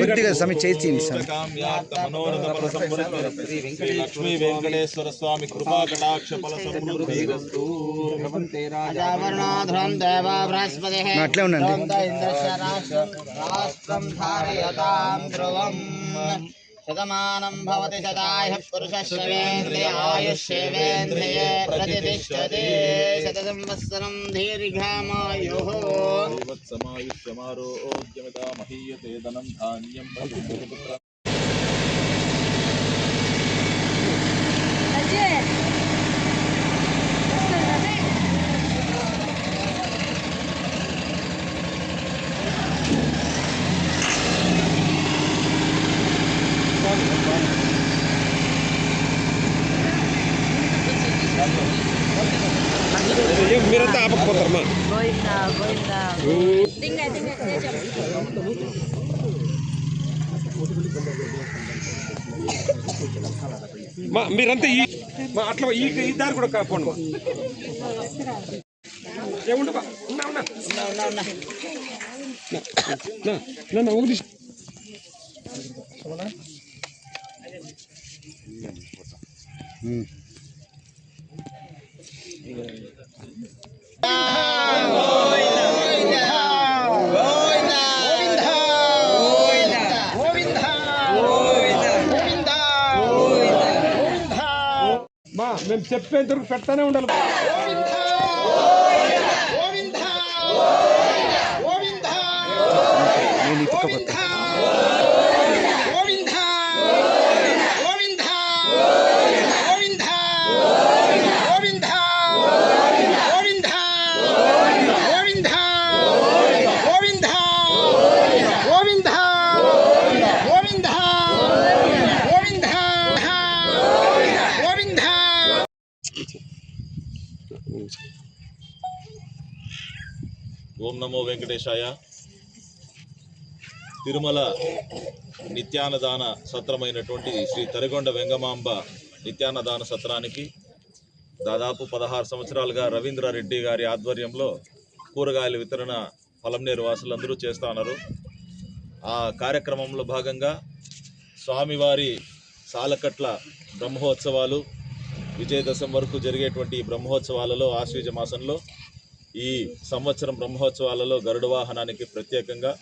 కొద్దిగా సమయం చేసి శ్రీ లక్ష్మీ వెంకటేశ్వర స్వామి కృపా కటాక్ష ఫల సమృద్ధి రాజావరుణాధురం దేవ బృహస్పతి అట్లే ఉండండి. రాష్ట్రం ధారయతాం ధ్రువం. शतमानं भवति शतायः पुरुषश्रवेन्द्रिय आयुष्येवेन्द्रिये शतसंवत्सरं दीर्घमायुः समायुष्यमारोग्यमिता महीयते धनं धान्यं भवति మా మీరంతా ఈ మా అట్లా ఈ ఈ దారి కూడా కాపోండి మా. ఏముండ బా. ఉన్నా ఉన్నా. నా నా నా ఒకటి మా మేము చెప్పేంత వరకు పెడతానే ఉండాలి నేను వెంకటేశాయ. తిరుమల నిత్యాన్నదాన సత్రమైనటువంటి శ్రీ తరిగొండ వెంగమాంబ నిత్యాన్నదాన సత్రానికి దాదాపు పదహారు సంవత్సరాలుగా రవీంద్రారెడ్డి గారి ఆధ్వర్యంలో కూరగాయల వితరణ పొలంనేరు వాసులందరూ చేస్తా ఉన్నారు. ఆ కార్యక్రమంలో భాగంగా స్వామివారి సాలకట్ల బ్రహ్మోత్సవాలు విజయదశం వరకు జరిగేటువంటి బ్రహ్మోత్సవాలలో ఆశ్వీజ మాసంలో ఈ సంవత్సరం బ్రహ్మోత్సవాలలో గరుడ వాహనానికి ప్రత్యేకంగా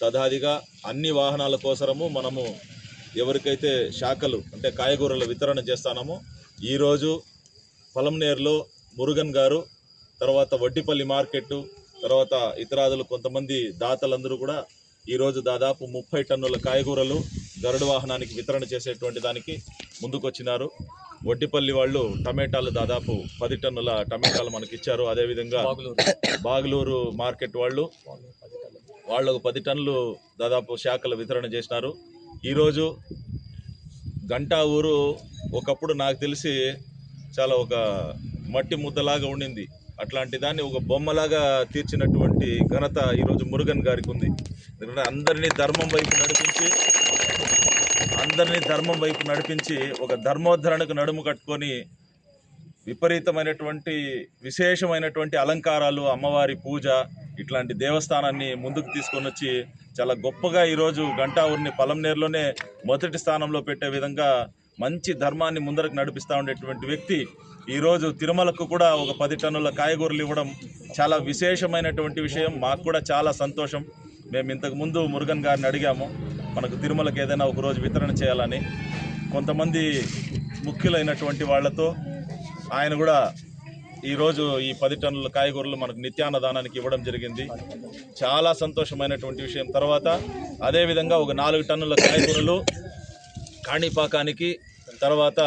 తదాదిగా అన్ని వాహనాల కోసరము మనము ఎవరికైతే శాఖలు అంటే కాయగూరల వితరణ చేస్తానమో ఈరోజు పొలంనేరులో మురుగన్ గారు తర్వాత వడ్డిపల్లి మార్కెట్ తర్వాత ఇతరాదులు కొంతమంది దాతలందరూ కూడా ఈరోజు దాదాపు ముప్పై టన్నుల కాయగూరలు గరుడ వాహనానికి వితరణ చేసేటువంటి దానికి ముందుకొచ్చినారు. వడ్డిపల్లి వాళ్ళు టమాటాలు దాదాపు పది టన్నుల టమాటాలు మనకి ఇచ్చారు అదేవిధంగా బాగులూరు మార్కెట్ వాళ్ళు వాళ్ళకు పది టన్నులు దాదాపు శాఖల వితరణ చేసినారు. ఈరోజు గంటా ఊరు ఒకప్పుడు నాకు తెలిసి చాలా ఒక మట్టి ముద్దలాగా ఉండింది. అట్లాంటి దాన్ని ఒక బొమ్మలాగా తీర్చినటువంటి ఘనత ఈరోజు మురుగన్ గారికి ఉంది. ఎందుకంటే అందరినీ ధర్మం వైపు నడిపించి అందరినీ ధర్మం వైపు నడిపించి ఒక ధర్మోద్ధరణకు నడుము కట్టుకొని విపరీతమైనటువంటి విశేషమైనటువంటి అలంకారాలు అమ్మవారి పూజ ఇట్లాంటి దేవస్థానాన్ని ముందుకు తీసుకొని వచ్చి చాలా గొప్పగా ఈరోజు గంటాఊరిని పలంనేరులోనే మొదటి స్థానంలో పెట్టే విధంగా మంచి ధర్మాన్ని ముందరకు నడిపిస్తూ ఉండేటువంటి వ్యక్తి. ఈరోజు తిరుమలకు కూడా ఒక పది టన్నుల కాయగూరలు ఇవ్వడం చాలా విశేషమైనటువంటి విషయం. మాకు కూడా చాలా సంతోషం. మేము ఇంతకు ముందు మురుగన్ గారిని అడిగాము మనకు తిరుమలకు ఏదైనా ఒకరోజు వితరణ చేయాలని. కొంతమంది ముఖ్యులైనటువంటి వాళ్ళతో ఆయన కూడా ఈరోజు ఈ పది టన్నుల కాయగూరలు మనకు నిత్యాన్నదానానికి ఇవ్వడం జరిగింది. చాలా సంతోషమైనటువంటి విషయం. తర్వాత అదేవిధంగా ఒక నాలుగు టన్నుల కాయగూరలు కాణిపాకానికి తర్వాత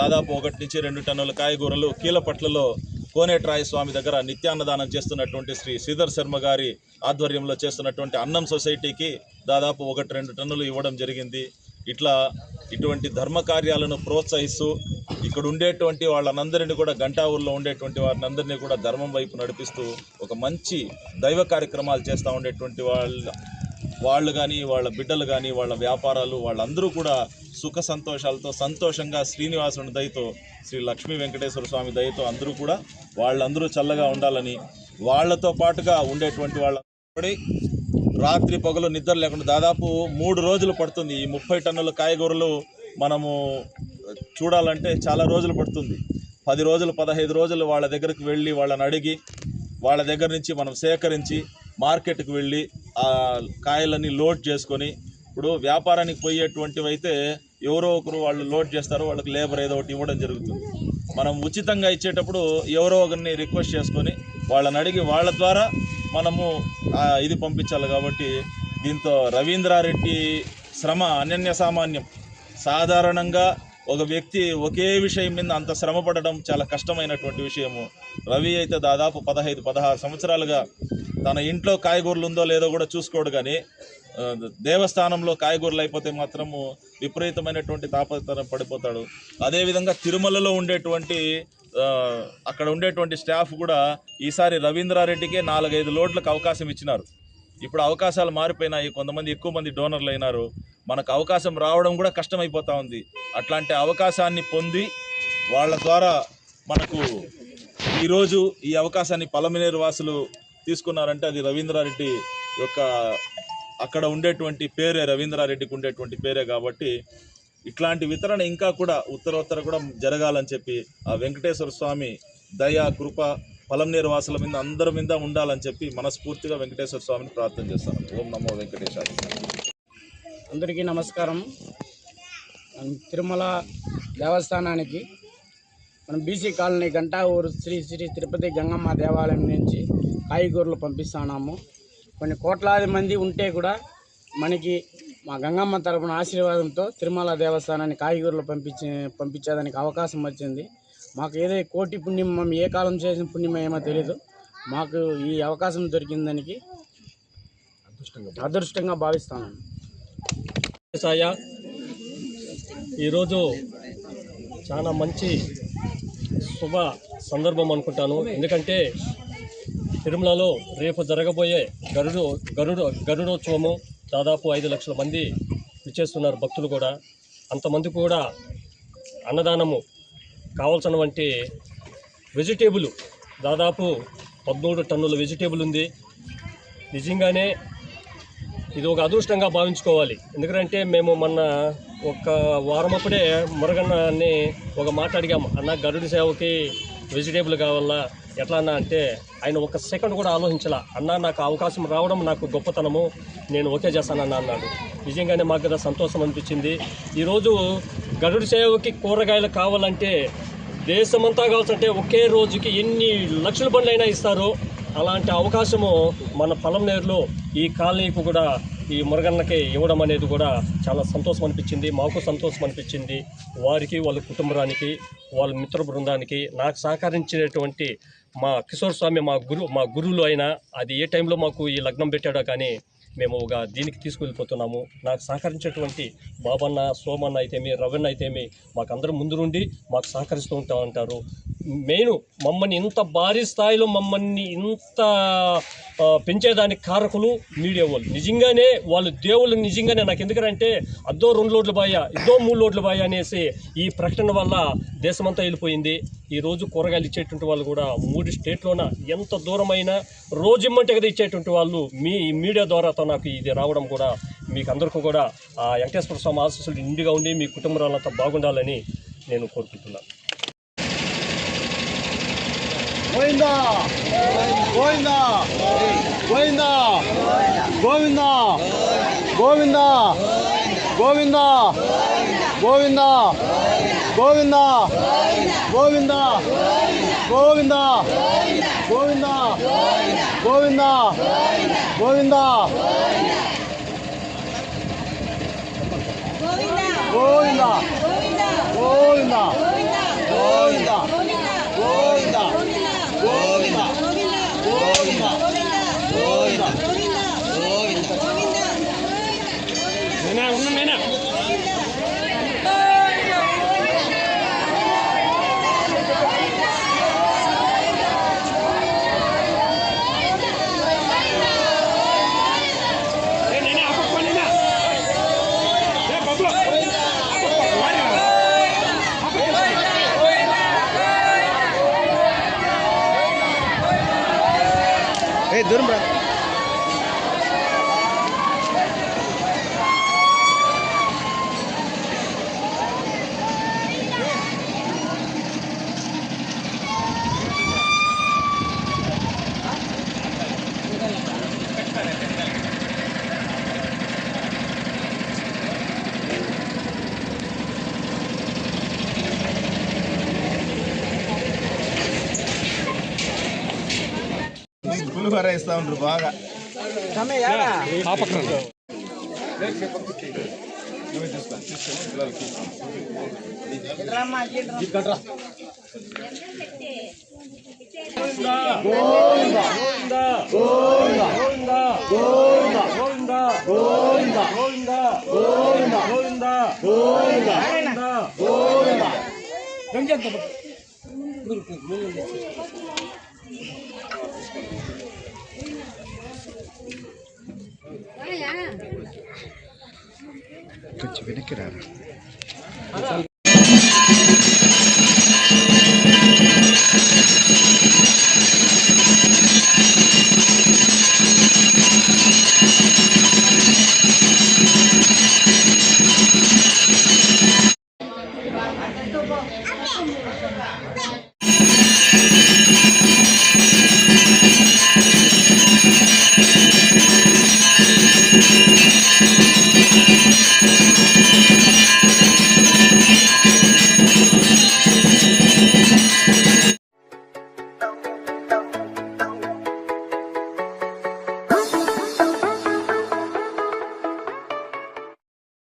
దాదాపు ఒకటి నుంచి రెండు టన్నుల కాయగూరలు కీలపట్లలో కోనేట్రాయ స్వామి దగ్గర నిత్యాన్నదానం చేస్తున్నటువంటి శ్రీ శ్రీధర్ శర్మ గారి ఆధ్వర్యంలో చేస్తున్నటువంటి అన్నం సొసైటీకి దాదాపు ఒకటి రెండు టన్నులు ఇవ్వడం జరిగింది. ఇట్లా ఇటువంటి ధర్మ కార్యాలను ప్రోత్సహిస్తూ ఇక్కడ ఉండేటువంటి వాళ్ళనందరినీ కూడా గంటా ఊర్లో ఉండేటువంటి వారిని కూడా ధర్మం వైపు నడిపిస్తూ ఒక మంచి దైవ కార్యక్రమాలు చేస్తూ ఉండేటువంటి వాళ్ళ వాళ్ళు కానీ వాళ్ళ బిడ్డలు కానీ వాళ్ళ వ్యాపారాలు వాళ్ళందరూ కూడా సుఖ సంతోషాలతో సంతోషంగా శ్రీనివాసుని దయతో శ్రీ లక్ష్మీ వెంకటేశ్వర స్వామి దయతో అందరూ కూడా వాళ్ళందరూ చల్లగా ఉండాలని వాళ్ళతో పాటుగా ఉండేటువంటి వాళ్ళ రాత్రి పగలు నిద్ర లేకుండా దాదాపు మూడు రోజులు పడుతుంది. ఈ ముప్పై టన్నుల కాయగూరలు మనము చూడాలంటే చాలా రోజులు పడుతుంది. పది రోజులు పదహైదు రోజులు వాళ్ళ దగ్గరికి వెళ్ళి వాళ్ళని అడిగి వాళ్ళ దగ్గర నుంచి మనం సేకరించి మార్కెట్కి వెళ్ళి ఆ కాయలన్నీ లోడ్ చేసుకొని ఇప్పుడు వ్యాపారానికి పోయేటువంటివి అయితే ఎవరో ఒకరు వాళ్ళు లోడ్ చేస్తారో వాళ్ళకి లేబర్ ఏదో ఒకటి ఇవ్వడం జరుగుతుంది. మనం ఉచితంగా ఇచ్చేటప్పుడు ఎవరో ఒకరిని రిక్వెస్ట్ చేసుకొని వాళ్ళని అడిగి వాళ్ళ ద్వారా మనము ఇది పంపించాలి కాబట్టి దీంతో రవీంద్రారెడ్డి శ్రమ అనన్య సామాన్యం. సాధారణంగా ఒక వ్యక్తి ఒకే విషయం మీద అంత శ్రమ పడడం చాలా కష్టమైనటువంటి విషయము. రవి అయితే దాదాపు పదహైదు పదహారు సంవత్సరాలుగా తన ఇంట్లో కాయగూరలు ఉందో లేదో కూడా చూసుకోడు కానీ దేవస్థానంలో కాయగూరలు అయిపోతే మాత్రము విపరీతమైనటువంటి తాపత్రయం పడిపోతాడు. అదేవిధంగా తిరుమలలో ఉండేటువంటి అక్కడ ఉండేటువంటి స్టాఫ్ కూడా ఈసారి రవీంద్రారెడ్డికే నాలుగైదు లోడ్లకు అవకాశం ఇచ్చినారు. ఇప్పుడు అవకాశాలు మారిపోయినాయి. కొంతమంది ఎక్కువ మంది డోనర్లు అయినారు. మనకు అవకాశం రావడం కూడా కష్టమైపోతూ ఉంది. అట్లాంటి అవకాశాన్ని పొంది వాళ్ళ ద్వారా మనకు ఈరోజు ఈ అవకాశాన్ని పలమనేరు వాసులు తీసుకున్నారంటే అది రవీంద్రారెడ్డి యొక్క అక్కడ ఉండేటువంటి పేరే రవీంద్రారెడ్డికి ఉండేటువంటి పేరే కాబట్టి ఇట్లాంటి వితరణ ఇంకా కూడా ఉత్తరోత్తర కూడా జరగాలని చెప్పి ఆ వెంకటేశ్వర స్వామి దయ కృప పలంనేరు వాసుల మీద అందరి మీద ఉండాలని చెప్పి మనస్ఫూర్తిగా వెంకటేశ్వర స్వామిని ప్రార్థన చేస్తాను. ఓం నమో వెంకటేశ్వర అందరికీ నమస్కారం. తిరుమల దేవస్థానానికి మనం బీసీ కాలనీ గంటా ఊరు శ్రీ శ్రీ తిరుపతి గంగమ్మ దేవాలయం నుంచి కాయగూరలు పంపిస్తున్నాము కొన్ని కోట్లాది మంది ఉంటే కూడా మనకి మా గంగమ్మ తరపున ఆశీర్వాదంతో తిరుమల దేవస్థానాన్ని కాయగూరలు పంపించే పంపించేదానికి అవకాశం వచ్చింది. మాకు ఏదో కోటి పుణ్యం ఏ కాలం చేసిన పుణ్యం ఏమో తెలియదు మాకు ఈ అవకాశం దొరికిందానికి అదృష్టంగా భావిస్తాను. సాయ ఈరోజు చాలా మంచి శుభ సందర్భం అనుకుంటాను. ఎందుకంటే తిరుమలలో రేపు జరగబోయే గరుడు గరుడు గరుడోత్సవము దాదాపు ఐదు లక్షల మంది విచ్చేస్తున్నారు భక్తులు కూడా. అంతమంది కూడా అన్నదానము కావాల్సిన వంటి వెజిటేబుల్ దాదాపు పదమూడు టన్నుల వెజిటేబుల్ ఉంది. నిజంగానే ఇది ఒక అదృష్టంగా భావించుకోవాలి. ఎందుకంటే మేము మొన్న ఒక వారం అప్పుడే మురగన్నని ఒక మాట అడిగాము. అన్న గరుడి సేవకి వెజిటేబుల్ కావాలా? ఎట్లా అంటే ఆయన ఒక సెకండ్ కూడా ఆలోచించాల. అన్న నాకు అవకాశం రావడం నాకు గొప్పతనము. నేను ఓకే చేస్తానన్న అన్నాడు. నిజంగానే మాకు కదా సంతోషం అనిపించింది. ఈరోజు గరుడు సేవకి కూరగాయలు కావాలంటే దేశమంతా కావాల్సింటే ఒకే రోజుకి ఎన్ని లక్షల బండ్లైనా ఇస్తారు. అలాంటి అవకాశము మన పొలంనేరులో ఈ కాలనీకి కూడా ఈ మురగన్నకి ఇవ్వడం అనేది కూడా చాలా సంతోషం అనిపించింది. మాకు సంతోషం అనిపించింది. వారికి వాళ్ళ కుటుంబానికి వాళ్ళ మిత్ర బృందానికి నాకు సహకరించినటువంటి మా కిషోర్ స్వామి మా గురు మా గురువులు అయినా అది ఏ టైంలో మాకు ఈ లగ్నం పెట్టాడో కానీ మేము ఒక దీనికి తీసుకువెళ్ళిపోతున్నాము. నాకు సహకరించేటువంటి బాబన్న సోమన్న అయితేమి రవణ అయితేమి మాకు అందరూ ముందు నుండి మాకు సహకరిస్తూ ఉంటా ఉంటారు. మెయిన్ మమ్మల్ని ఇంత భారీ స్థాయిలో మమ్మల్ని ఇంత పెంచేదానికి కారకులు మీడియా వాళ్ళు. నిజంగానే వాళ్ళు దేవుళ్ళు నిజంగానే నాకు ఎందుకంటే అద్దో రెండు లోడ్లు బాయా ఇద్దో మూడు లోడ్లు బాయా అనేసి ఈ ప్రకటన వల్ల దేశమంతా వెళ్ళిపోయింది. ఈరోజు కూరగాయలు ఇచ్చేటువంటి వాళ్ళు కూడా మూడు స్టేట్లోన ఎంత దూరమైనా రోజు ఇమ్మంటే కదా ఇచ్చేటువంటి వాళ్ళు మీ మీడియా ద్వారాతో నాకు ఇది రావడం కూడా మీకు అందరికీ కూడా వెంకటేశ్వర స్వామి ఆశీస్సులు నిండుగా ఉండి మీ కుటుంబాలంతా బాగుండాలని నేను కోరుకుంటున్నాను. 고인다 고인다 고인다 고인다 고인다 고인다 고인다 고인다 고인다 고인다 고인다 고인다 보인다 보인다 보인다 보인다 보인다 보인다 Eh, Durum berapa? పులిహోర ఇస్తా ఉంటారు బాగా ఆ కొంచెం వెనక్కి రారా?